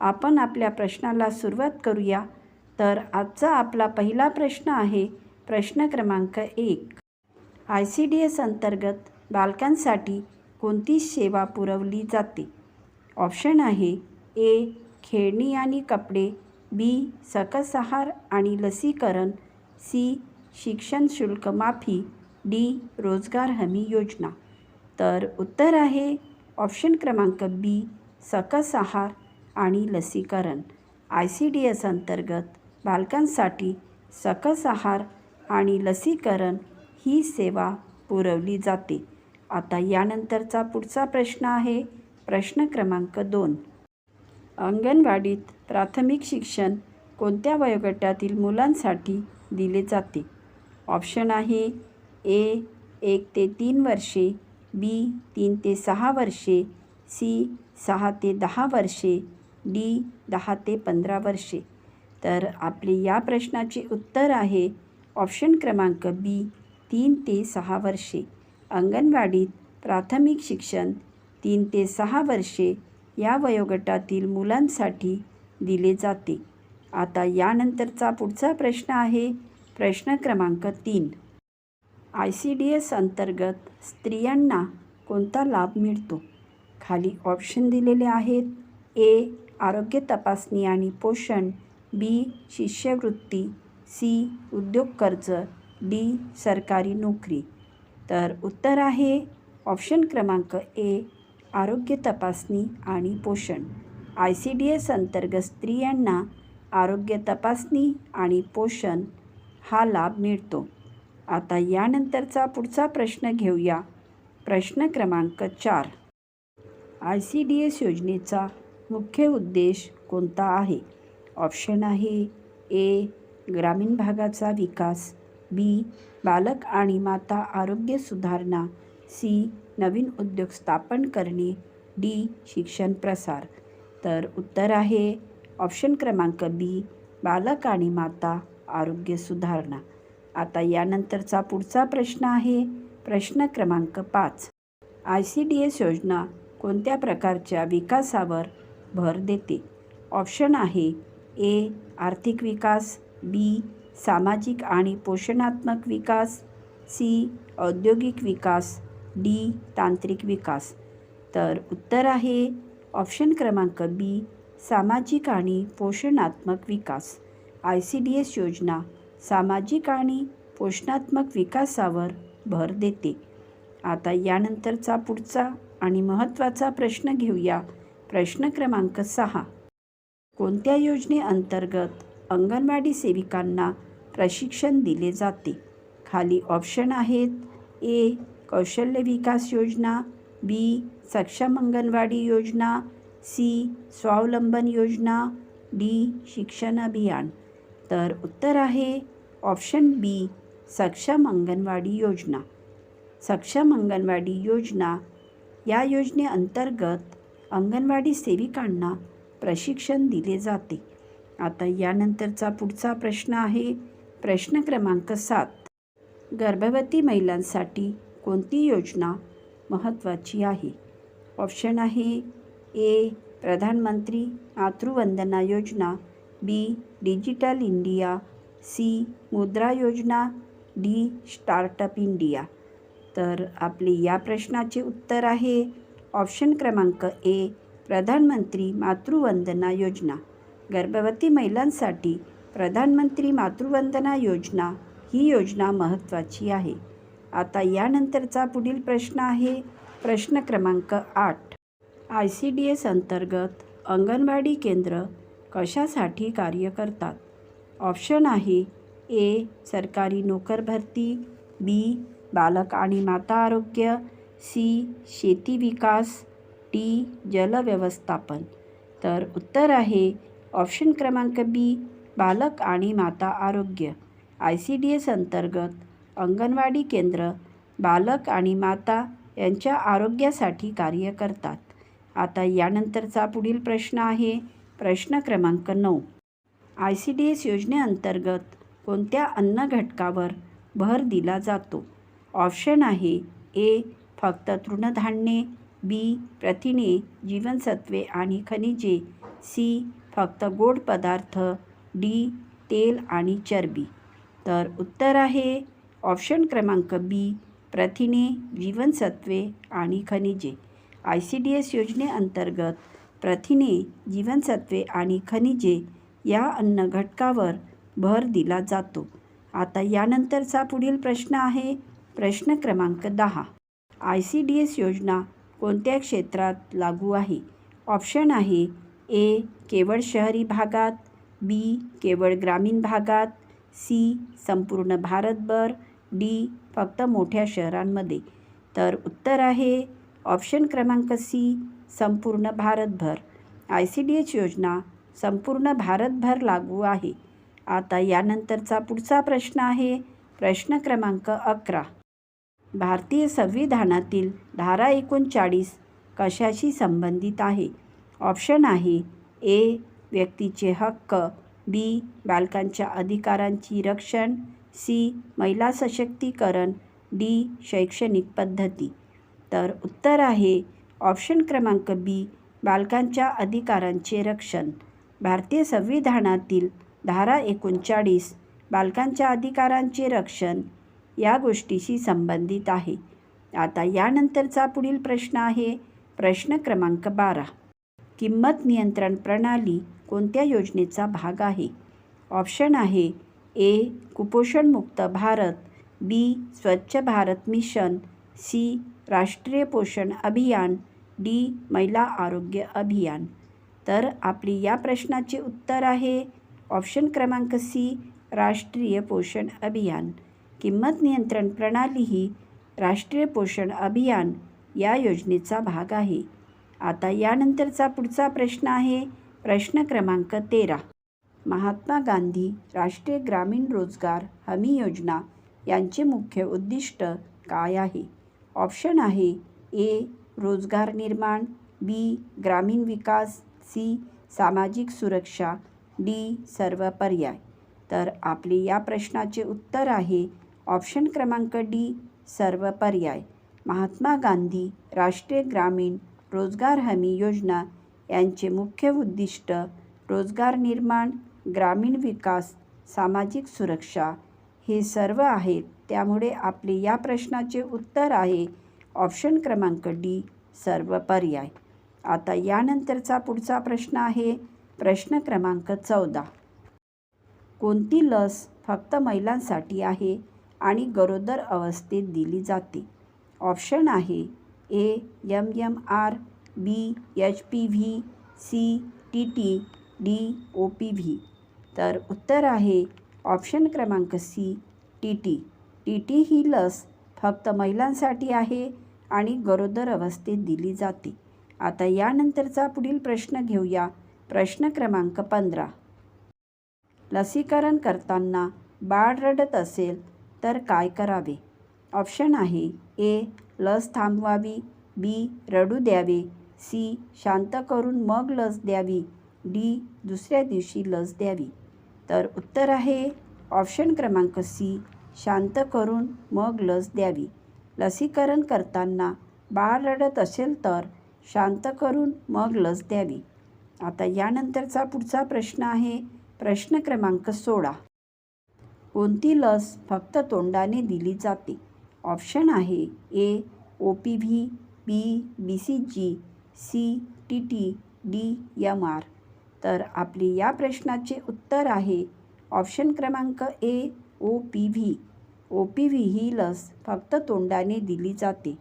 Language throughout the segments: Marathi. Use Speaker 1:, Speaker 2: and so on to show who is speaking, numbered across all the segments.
Speaker 1: आपण आपल्या प्रश्नाला सुरुवात करूया. तर आजचा आपला पहिला प्रश्न आहे प्रश्न क्रमांक एक. आय सी डी एस अंतर्गत बालकांसाठी कोणती सेवा पुरवली जाते? ऑप्शन आहे ए खेळणी आणि कपडे बी सकस आहार आणि लसीकरण सी शिक्षण शुल्क माफी डी रोजगार हमी योजना. तर उत्तर आहे ऑप्शन क्रमांक बी सकस आहार आणि लसीकरण. आय सी डी एस अंतर्गत बालकांसाठी सकस आहार आणि लसीकरण ही सेवा पुरवली जाते. आता यानंतरचा पुढचा प्रश्न आहे. प्रश्न क्रमांक दोन. अंगणवाडीत प्राथमिक शिक्षण कोणत्या वयोगटातील मुलांसाठी दिले जाते? ऑप्शन आहे ए एक ते तीन वर्षे बी तीन ते सहा वर्षे सी सहा ते दहा वर्षे डी दहा ते पंधरा वर्षे. तर आपले या प्रश्नाचे उत्तर आहे ऑप्शन क्रमांक बी तीन ते सहा वर्षे. अंगणवाडीत प्राथमिक शिक्षण तीन ते सहा वर्षे या वयोगटातील मुलांसाठी दिले जाते. आता यानंतरचा पुढचा प्रश्न आहे प्रश्न क्रमांक तीन. आय सी डी एस अंतर्गत स्त्रियांना कोणता लाभ मिळतो? खाली ऑप्शन दिलेले आहेत ए आरोग्य तपासणी आणि पोषण बी शिष्यवृत्ती सी उद्योग कर्ज डी सरकारी नोकरी. तर उत्तर आहे ऑप्शन क्रमांक ए आरोग्य तपासणी आणि पोषण. आय सी डी एस अंतर्गत स्त्रियांना आरोग्य तपासणी आणि पोषण हा लाभ मिळतो. आता यानंतरचा पुढचा प्रश्न घेऊया. प्रश्न क्रमांक चार. आय सी डी एस योजनेचा मुख्य उद्देश कोणता आहे? ऑप्शन आहे ए ग्रामीण भागाचा विकास बी बालक आणि माता आरोग्य सुधारणा सी नवीन उद्योग स्थापन करणे डी शिक्षण प्रसार. तर उत्तर आहे ऑप्शन क्रमांक बी बालक आणि माता आरोग्य सुधारणा. आता यानंतरचा पुढचा प्रश्न आहे प्रश्न क्रमांक पाच. आय सी डी एस योजना कोणत्या प्रकारच्या विकासावर भर देते. ऑप्शन आहे ए आर्थिक विकास बी सामाजिक आणि पोषणात्मक विकास सी औद्योगिक विकास डी तांत्रिक विकास. तर उत्तर आहे ऑप्शन क्रमांक बी सामाजिक आणि पोषणात्मक विकास. आय सी डी एस योजना सामाजिक आणि पोषणात्मक विकासावर भर देते. आता यानंतरचा पुढचा आणि महत्त्वाचा प्रश्न घेऊया. प्रश्न क्रमांक सहा. कोणत्या योजनेअंतर्गत अंगणवाडी सेविकांना प्रशिक्षण दिले जाते? खाली ऑप्शन आहेत. ए. कौशल्य विकास योजना. बी. सक्षम अंगणवाडी योजना. सी. स्वावलंबन योजना. डी. शिक्षण अभियान. तर उत्तर आहे. Option B. सक्षम अंगणवाडी योजना. सक्षम अंगणवाडी योजना या योजनेअंतर्गत अंगणवाडी सेविकांना प्रशिक्षण दिले जाते. आता यानंतरचा पुढचा प्रश्न आहे प्रश्न क्रमांक सात. गर्भवती महिलांसाठी कोणती योजना महत्त्वाची आहे? ऑप्शन आहे ए प्रधानमंत्री मातृवंदना योजना बी डिजिटल इंडिया सी मुद्रा योजना डी स्टार्टअप इंडिया. तर आपले या प्रश्नाचे उत्तर आहे ऑप्शन क्रमांक ए प्रधानमंत्री मातृवंदना योजना. गर्भवती महिलांसाठी प्रधानमंत्री मातृवंदना योजना ही योजना महत्त्वाची आहे. आता यानंतरचा पुढील प्रश्न आहे. प्रश्न क्रमांक आठ. आय सी डी एस अंतर्गत अंगणवाडी केंद्र कशासाठी कार्य करतात? ऑप्शन आहे ए सरकारी नोकर भरती बी बालक आणि माता आरोग्य सी. शेती विकास डी. जल व्यवस्थापन. तर उत्तर आहे ऑप्शन क्रमांक बी बालक आणि माता आरोग्य. आय सी डी एस अंतर्गत अंगणवाडी केंद्र बालक आणि माता यांच्या आरोग्यासाठी कार्य करतात. आता यानंतरचा पुढील प्रश्न आहे. प्रश्न क्रमांक नऊ. आय सी डी एस योजनेअंतर्गत कोणत्या अन्न घटकावर भर दिला जातो? ऑप्शन आहे ए फक्त तृणधान्ये बी प्रथिने जीवनसत्वे आणि खनिजे सी फक्त गोड पदार्थ डी तेल आणि चरबी. तर उत्तर आहे ऑप्शन क्रमांक बी प्रथिने जीवनसत्वे आणि खनिजे. आय सी डी एस योजनेअंतर्गत प्रथिने जीवनसत्वे आणि खनिजे या अन्न घटकावर भर दिला जातो. आता यानंतरचा पुढील प्रश्न आहे प्रश्न क्रमांक दहा. आय सी डी एस योजना कोणत्या क्षेत्रात लागू आहे? ऑप्शन आहे ए केवळ शहरी भागात बी केवळ ग्रामीण भागात सी संपूर्ण भारतभर डी फक्त मोठ्या शहरांमध्ये. तर उत्तर आहे ऑप्शन क्रमांक सी संपूर्ण भारतभर. आय सी डी एस योजना संपूर्ण भारतभर लागू आहे. आता यानंतरचा पुढचा प्रश्न आहे. प्रश्न क्रमांक अकरा. भारतीय संविधानातील धारा एकोणचाळीस कशाशी संबंधित आहे? ऑप्शन आहे ए व्यक्तीचे हक्क बी बालकांच्या अधिकारांची रक्षण सी महिला सशक्तीकरण डी शैक्षणिक पद्धती. तर उत्तर आहे ऑप्शन क्रमांक बी बालकांच्या अधिकारांचे रक्षण. भारतीय संविधानातील धारा एकोणचाळीस बालकांच्या अधिकारांचे रक्षण या गोष्टीशी संबंधित आहे. आता यानंतरचा पुढील प्रश्न आहे. प्रश्न क्रमांक बारा. किंमत नियंत्रण प्रणाली कोणत्या योजनेचा भाग आहे? ऑप्शन आहे ए. कुपोषणमुक्त भारत बी. स्वच्छ भारत मिशन सी. राष्ट्रीय पोषण अभियान डी. महिला आरोग्य अभियान. तर आपली या प्रश्नाचे उत्तर आहे. ऑप्शन क्रमांक सी. राष्ट्रीय पोषण अभियान. किंमत नियंत्रण प्रणाली ही राष्ट्रीय पोषण अभियान या योजनेचा भाग आहे. आता यानंतरचा पुढचा प्रश्न आहे प्रश्न क्रमांक तेरा. महात्मा गांधी राष्ट्रीय ग्रामीण रोजगार हमी योजना यांचे मुख्य उद्दिष्ट काय आहे? ऑप्शन आहे ए रोजगार निर्माण बी ग्रामीण विकास सी सामाजिक सुरक्षा डी सर्व पर्याय. तर आपले या प्रश्नाचे उत्तर आहे ऑप्शन क्रमांक डी सर्व पर्याय. महात्मा गांधी राष्ट्रीय ग्रामीण रोजगार हमी योजना यांचे मुख्य उद्दिष्ट रोजगार निर्माण ग्रामीण विकास सामाजिक सुरक्षा. हे सर्व आहेत त्यामुळे आपले या प्रश्नाचे उत्तर आहे. ऑप्शन क्रमांक डी सर्व पर्याय. आता यानंतरचा पुढचा प्रश्न आहे. प्रश्न क्रमांक चौदा. कोणती लस फक्त महिलांसाठी आहे? आणि गरोदर अवस्थेत दिली जाते. ऑप्शन आहे A M M R B H P V C T T D O P V तर उत्तर आहे ऑप्शन क्रमांक C T T T T ही लस फक्त महिलांसाठी आहे आणि गरोदर अवस्थेत दिली जाते. आता यानंतरचा पुढील प्रश्न घेऊया. प्रश्न क्रमांक पंधरा. लसीकरण करताना बाळ रडत असेल तर काय करावे? ऑप्शन आहे ए लस थांबवावी बी रडू द्यावे सी शांत करून मग लस द्यावी डी दुसऱ्या दिवशी लस द्यावी. तर उत्तर आहे ऑप्शन क्रमांक सी शांत करून मग लस द्यावी. लसीकरण करताना बाळ रडत असेल तर शांत करून मग लस द्यावी. आता यानंतरचा पुढचा प्रश्न आहे प्रश्न क्रमांक सोळा. कोणती लस फक्त तोंडाने दिली जाते? ऑप्शन आहे A O P V B B C G C T T D M R. तर आपली या प्रश्नाचे उत्तर आहे ऑप्शन क्रमांक A O P V. O P V ही लस फक्त तोंडाने दिली जाते.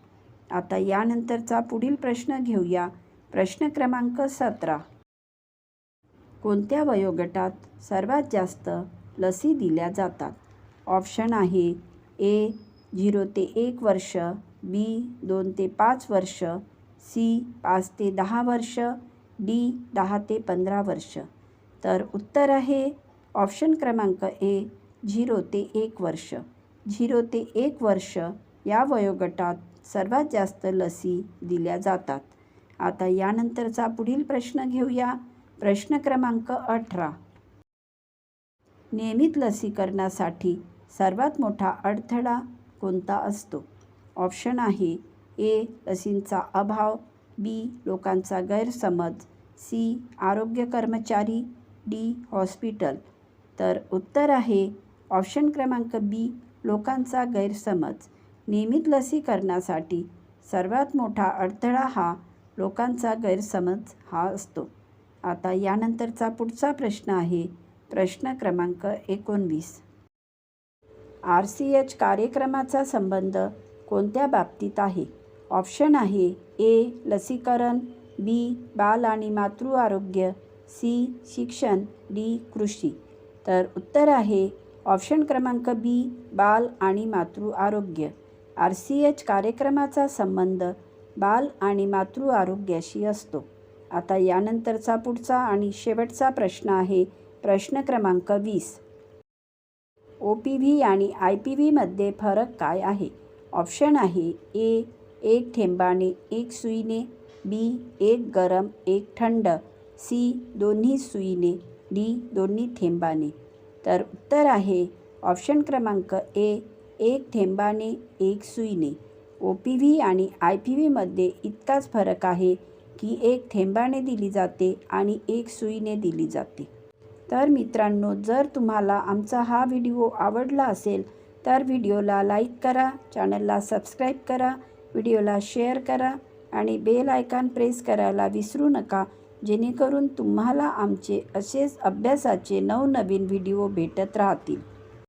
Speaker 1: आता यानंतरचा पुढील प्रश्न घेऊया. प्रश्न क्रमांक सतरा. कोणत्या वयोगटात सर्वात जास्त लसी दिल्या जातात. ऑप्शन आहे ए झिरो ते एक वर्ष बी दोन ते पाच वर्ष सी पाच ते दहा वर्ष डी दहा ते पंधरा वर्ष. तर उत्तर आहे ऑप्शन क्रमांक ए झिरो ते एक वर्ष. झिरो ते एक वर्ष या वयोगटात सर्वात जास्त लसी दिल्या जातात. आता यानंतरचा पुढील प्रश्न घेऊया. प्रश्न क्रमांक अठरा. नियमित लसीकरणासाठी सर्वात मोठा अडथळा कोणता असतो? ऑप्शन आहे ए लसींचा अभाव बी लोकांचा गैरसमज सी आरोग्य कर्मचारी डी हॉस्पिटल. तर उत्तर आहे ऑप्शन क्रमांक बी लोकांचा गैरसमज. नियमित लसीकरणासाठी सर्वात मोठा अडथळा हा लोकांचा गैरसमज हा असतो. आता यानंतरचा पुढचा प्रश्न आहे प्रश्न क्रमांक एकोणवीस. आर सी एच कार्यक्रमाचा संबंध कोणत्या बाबतीत आहे? ऑप्शन आहे ए लसीकरण बी बाल आणि मातृ आरोग्य सी शिक्षण डी कृषी. तर उत्तर आहे ऑप्शन क्रमांक बी बाल आणि मातृ आरोग्य. आर सी एच कार्यक्रमाचा संबंध बाल आणि मातृ आरोग्याशी असतो. आता यानंतरचा पुढचा आणि शेवटचा प्रश्न आहे प्रश्न क्रमांक वीस. ओ पी व्ही आणि आय पी व्हीमध्ये फरक काय आहे? ऑप्शन आहे ए एक थेंबाने एक सुईने बी एक गरम एक थंड सी दोन्ही सुईने डी दोन्ही थेंबाने. तर उत्तर आहे ऑप्शन क्रमांक ए एक थेंबाने एक सुईने. ओ पी व्ही आणि आय पी व्हीमध्ये इतकाच फरक आहे की एक थेंबाने दिली जाते आणि एक सुईने दिली जाते. तर मित्रांनो जर तुम्हाला आमचा हा व्हिडिओ आवडला असेल तर व्हिडिओला लाईक करा चॅनलला सबस्क्राईब करा व्हिडिओला शेअर करा आणि बेल आयकॉन प्रेस करायला विसरू नका जेणेकरून तुम्हाला आमचे असेच अभ्यासाचे नवनवीन व्हिडिओ भेटत राहतील.